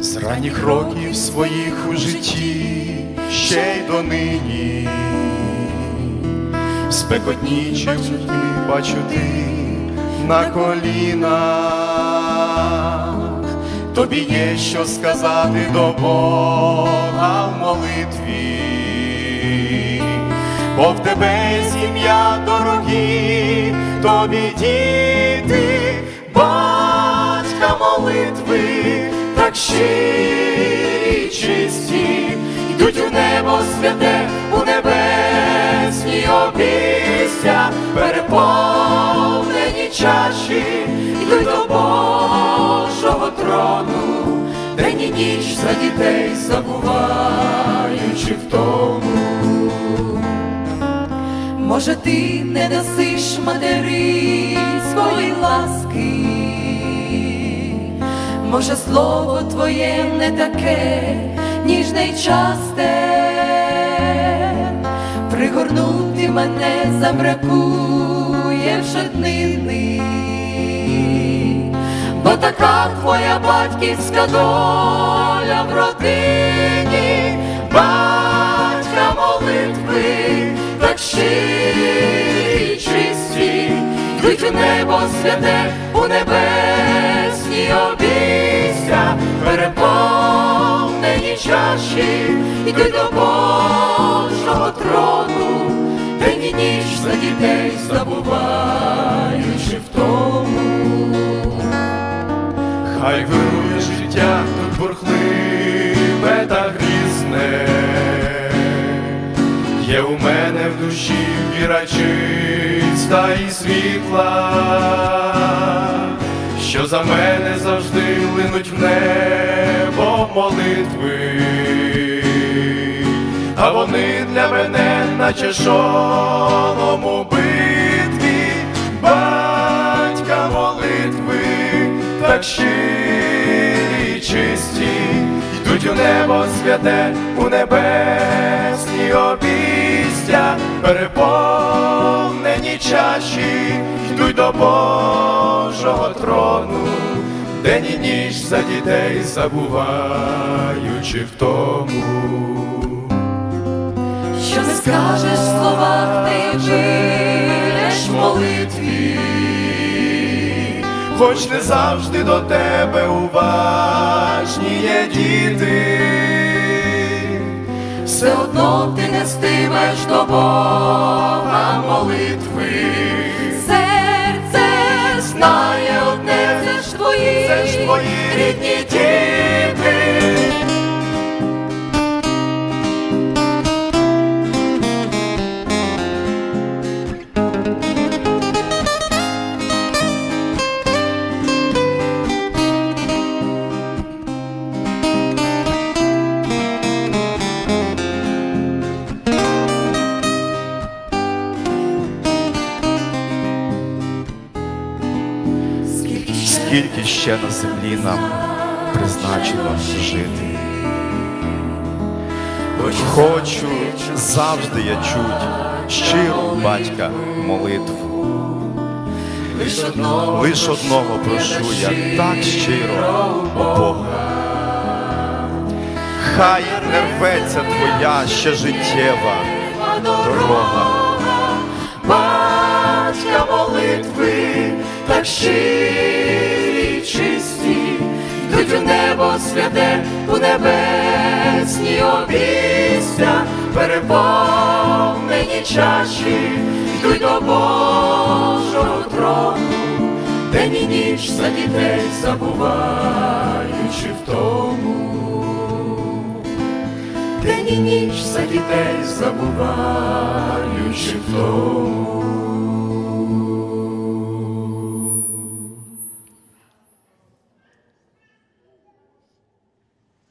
З ранніх років своїх у житті ще й донині спекотнічим бачу ти на колінах, тобі є що сказати до Бога в молитві, бо в тебе сім'я дорогі, тобі діти, батька молитви, так щирі чисті, йдуть у небо святе, у небесні обійстя, переповнені чаші, йдуть до Божого трону, день і ніч за дітей забуваючи в тому. Може, ти не дасиш материнської ласки, може, слово твоє не таке ніжне й часте, пригорнути мене забракує вже днини, бо така твоя батьківська доля в родині, батька молитви так чисті, йдуть небо святе, у небесні обійстя, переповнені чаші, йдуть до Божого трону, день і ніч за дітей забуваючи в тому. Хай вирує життя тут бурхливе та грізне, є у мене в душі віра чиста і світла, що за мене завжди линуть в небо молитви, а вони для мене, наче шолом у битві, батька молитви так щирі й чисті, йдуть у небо святе, у небесні чаші, йдуть до Божого трону, день і ніч за дітей забуваючи в тому. Що не скажеш в словах, ти вчиш молитві. Хоч не завжди до тебе уважні є діти, Все одно ти нестимеш до Бога молитви. Твої, це ж твої рідні Скільки ще на землі нам призначено жити. Хочу завжди я чуть щиру батька молитву. лиш одного прошу я так щиро у Бога. Хай не рветься твоя ще життєва дорога. Батька молитви, так щирі святе, у небесні обійстя, переповнені чаші, йдуть до Божого трону, день і ніч за дітей забуваючи в тому. День і ніч за дітей забуваючи в тому.